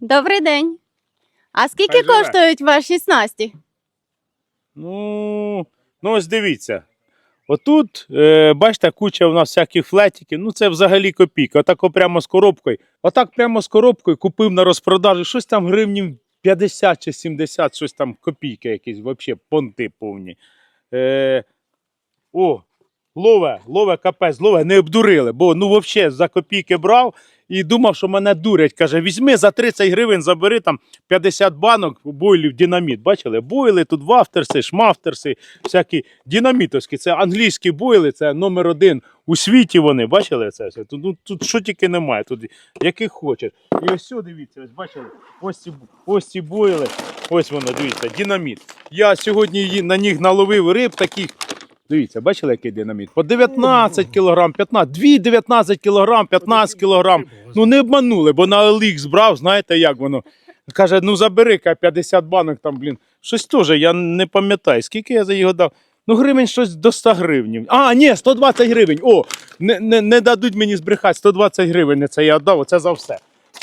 Добрий день. А скільки Хай живе. коштують ваші снасті? Ну, ну ось дивіться. Отут, е, бачите, куча у нас всяких флетиків. Ну це взагалі копійка. Отак прямо з коробкою. Отак прямо з коробкою купив на розпродажі щось там гривнів 50 чи 70, щось там копійки якісь, взагалі понти повні. Е, о, лове, лове капець, лове, не обдурили, бо ну взагалі за копійки брав і думав, що мене дурять. Каже, візьми за 30 гривень, забери там 50 банок бойлів динаміт. Бачили? Бойли тут вафтерси, шмафтерси, всякі динамітовські. Це англійські бойли, це номер один у світі вони. Бачили це все? Тут, ну, тут що тільки немає, тут яких хочеш. І ось сюди, дивіться, ось бачили, ось ці, ось ці бойли, ось воно, дивіться, динаміт. Я сьогодні на них наловив риб таких. Дивіться, бачили, який динаміт? По 19 кілограм, 15, дві 19 кілограм, 15 кілограм. Ну не обманули, бо на OLX брав, знаєте, як воно. Каже, ну забери ка 50 банок там, блін. Щось теж, я не пам'ятаю, скільки я за його дав. Ну, гривень щось до 100 гривень. А, ні, 120 гривень. О, не, не, не дадуть мені збрехати, 120 гривень це я віддав, оце за все.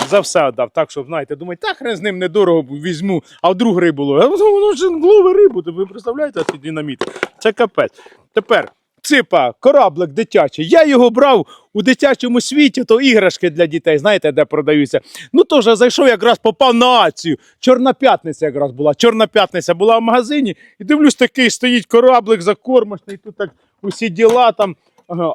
За все віддав. Так, щоб, знаєте, думаю, так хрен з ним недорого візьму, а вдруг рибу ловить. А воно ж ловить рибу, то ви представляєте ці динаміти? Це капець. Тепер ципа, кораблик дитячий. Я його брав у дитячому світі, то іграшки для дітей, знаєте, де продаються. Ну теж зайшов, якраз попав на акцію. Чорна п'ятниця якраз була. Чорна п'ятниця була в магазині, і дивлюсь, такий стоїть кораблик закормочний, тут так усі діла, там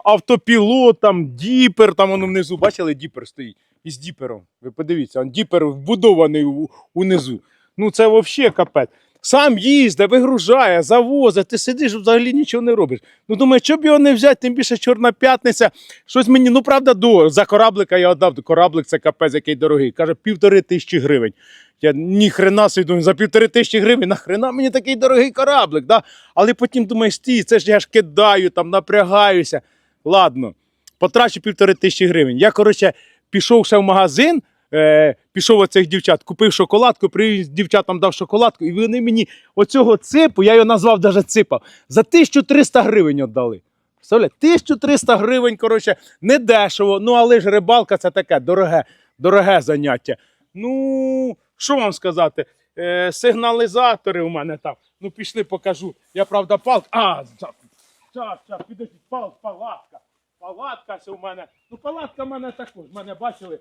автопілот, там діпер, там воно внизу. Бачили, діпер стоїть із діпером. Ви подивіться, он діпер вбудований унизу. Ну це взагалі капець. Сам їздить, вигружає, завозить, ти сидиш, взагалі нічого не робиш. Ну думаю, що б його не взяти, тим більше Чорна п'ятниця. Щось мені, ну правда, до за кораблика я віддав. Кораблик це капець, який дорогий. Каже, півтори тисячі гривень. Я ні хрена думаю, за півтори тисячі гривень, нахрена мені такий дорогий кораблик. Да? Але потім думаю, стій, це ж я ж кидаю, там напрягаюся. Ладно, потрачу півтори тисячі гривень. Я, коротше, пішов ще в магазин, е, пішов оцих дівчат, купив шоколадку, привіз дівчатам дав шоколадку, і вони мені оцього ципу, я його назвав навіть ципа, за 1300 гривень віддали. Представляєте, 1300 гривень, коротше, не дешево, ну але ж рибалка це таке дороге, дороге заняття. Ну, що вам сказати? Е, сигналізатори у мене там. Ну, пішли, покажу. Я правда палка. А, зараз, зараз, підождіть, пал, палатка. Палатка у мене. Ну, палатка в мене також. В мене бачили.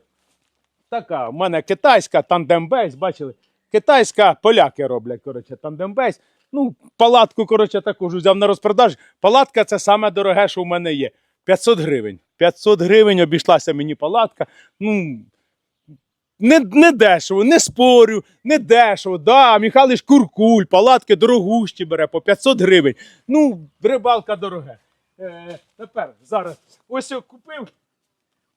Така, в мене китайська тандембейс, бачили? Китайська поляки роблять, коротше, тандембейс. Ну, палатку, коротше, також взяв на розпродаж. Палатка це саме дороге, що в мене є. 500 гривень. 500 гривень обійшлася мені палатка. Ну, не, не дешево, не спорю, не дешево. Да, Михайлович Куркуль, палатки дорогущі бере по 500 гривень. Ну, рибалка дороге. Е, тепер, зараз, ось купив.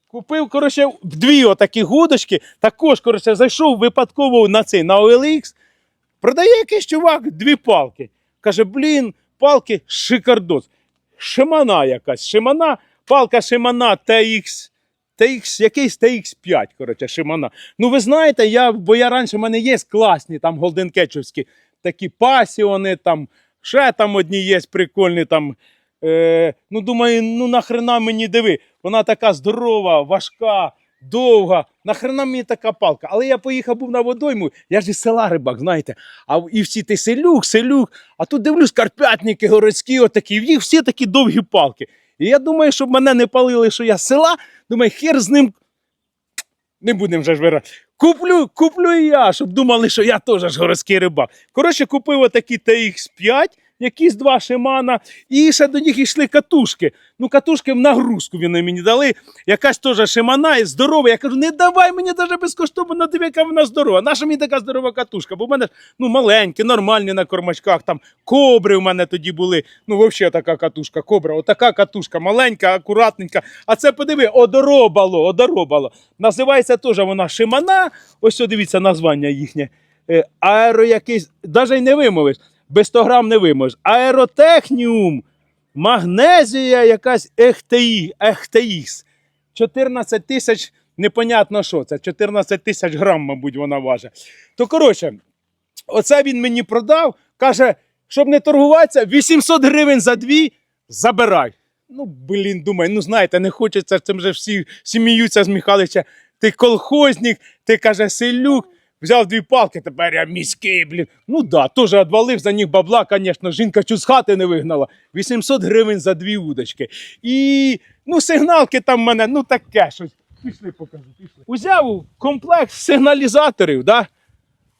Купив, коротше, дві отакі гудочки. Також, коротше, зайшов випадково на цей, на OLX. Продає якийсь чувак дві палки. Каже, блін, палки шикардос. Шимана якась. Шимана, палка Шимана TX. TX, якийсь TX5, коротше, Шимана. Ну, ви знаєте, я, бо я раніше в мене є класні там голденкетчівські такі пасіони, там, ще там одні є прикольні там. Е, ну, думаю, ну нахрена мені диви. Вона така здорова, важка, довга. Нахрена мені така палка. Але я поїхав був на водойму, я ж із села рибак, знаєте. А і всі ти селюк, селюк. А тут дивлюсь, карпятники городські, отакі, в них всі такі довгі палки. І я думаю, щоб мене не палили, що я з села, думаю, хер з ним. Не будемо вже ж вира. Куплю, куплю і я, щоб думали, що я теж городський рибак. Коротше, купив отакі TX5, якісь два шимана, і ще до них йшли катушки. Ну, катушки в нагрузку вони мені дали. Якась теж шимана і здорова. Я кажу, не давай мені навіть безкоштовно, диви, яка вона здорова. Наша мені така здорова катушка? Бо в мене ну, маленькі, нормальні на кормачках, там кобри в мене тоді були. Ну, взагалі така катушка, кобра, отака катушка, маленька, акуратненька. А це подиви, одоробало, одоробало. Називається теж вона шимана. Ось дивіться названня їхнє. Е, аеро якийсь, навіть не вимовиш, без 100 грам не вимовиш. Аеротехніум, магнезія якась ехтеї, ехтеїс. 14 тисяч, непонятно що це, 14 тисяч грам, мабуть, вона важить. То коротше, оце він мені продав, каже, щоб не торгуватися, 800 гривень за дві забирай. Ну, блін, думаю, ну знаєте, не хочеться цим же всі сміються з Михайловича. ти колхозник, ти каже, селюк. Взяв дві палки, тепер я міський, блін. Ну да, теж відвалив за них бабла, звісно. Жінка чуть з хати не вигнала. 800 гривень за дві удочки. І ну, сигналки там в мене, ну таке щось. Пішли покажу, пішли. Узяв комплект сигналізаторів, да?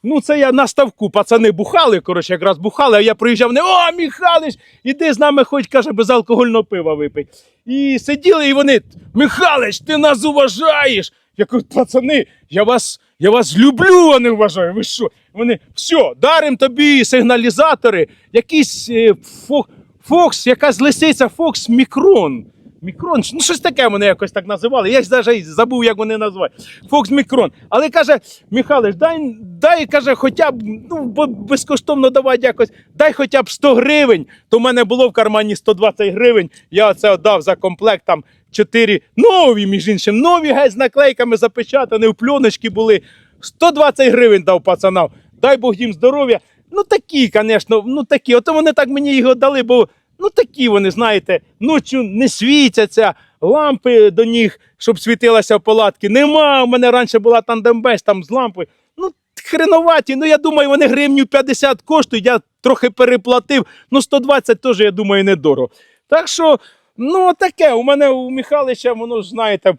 Ну, це я на ставку, пацани бухали, коротше, якраз бухали, а я приїжджав, не о, Михалич, іди з нами хоч, каже, безалкогольного пива випий. І сиділи, і вони, Михалич, ти нас уважаєш. Я кажу, пацани, я вас, я вас люблю, а не вважаю. Ви що? Вони, все, дарим тобі сигналізатори, якийсь е, фо, Фокс, якась лисиця, Фокс Мікрон. Мікрон, ну щось таке вони якось так називали. Я навіть забув, як вони називають. Фокс Мікрон. Але каже, Михайлович, дай, дай каже, хоча б ну, безкоштовно давай якось, дай хоча б 100 гривень. То в мене було в кармані 120 гривень. Я це віддав за комплект там 4 нові, між іншим, нові геть з наклейками запечатані, в пленочки були. 120 гривень дав пацанам. Дай Бог їм здоров'я. Ну такі, звісно, ну такі. Ото вони так мені його дали, бо ну такі вони, знаєте, ночі не світяться, лампи до них, щоб світилася в палатки. Нема. У мене раніше була тандембеч там з лампи. Ну, хреноваті. Ну я думаю, вони гривню 50 коштують. Я трохи переплатив. Ну, 120 теж, я думаю, недорого. Так що. Ну, таке, у мене у Михайлича, воно знаєте,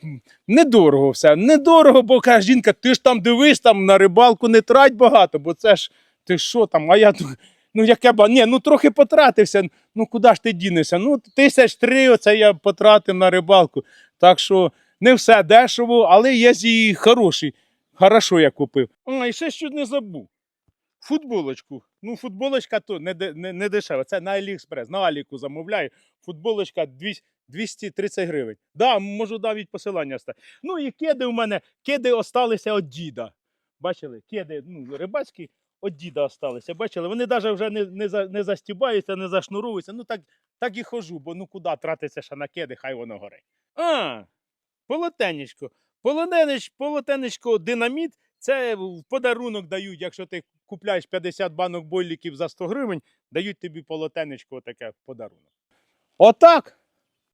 недорого все. Недорого, бо каже, жінка, ти ж там дивись, там на рибалку не трать багато, бо це ж ти що там, а я ну яке ба. Ні, ну трохи потратився. Ну куди ж ти дінешся? Ну, тисяч три оце я потратив на рибалку. Так що не все дешево, але є і хороші. Хорошо я купив. А, і ще що не забув. Футболочку. Ну, футболочка то не, не, не дешева. Це на Аліекспрес, на Аліку замовляю. Футболочка 230 гривень. Да, можу навіть посилання стати. Ну і кеди у мене, кеди осталися від діда. Бачили, кеди ну, рибацькі від діда осталися. Бачили, вони навіть вже не, не, за, не застібаються, не зашнуровуються. Ну так, так і хожу, бо ну куди тратиться ще на кеди, хай воно горить. А, полотенечко. Полотенеч, полотенечко динаміт. Це в подарунок дають, якщо ти купляєш 50 банок бойліків за 100 гривень, дають тобі полотенечко таке в подарунок. Отак.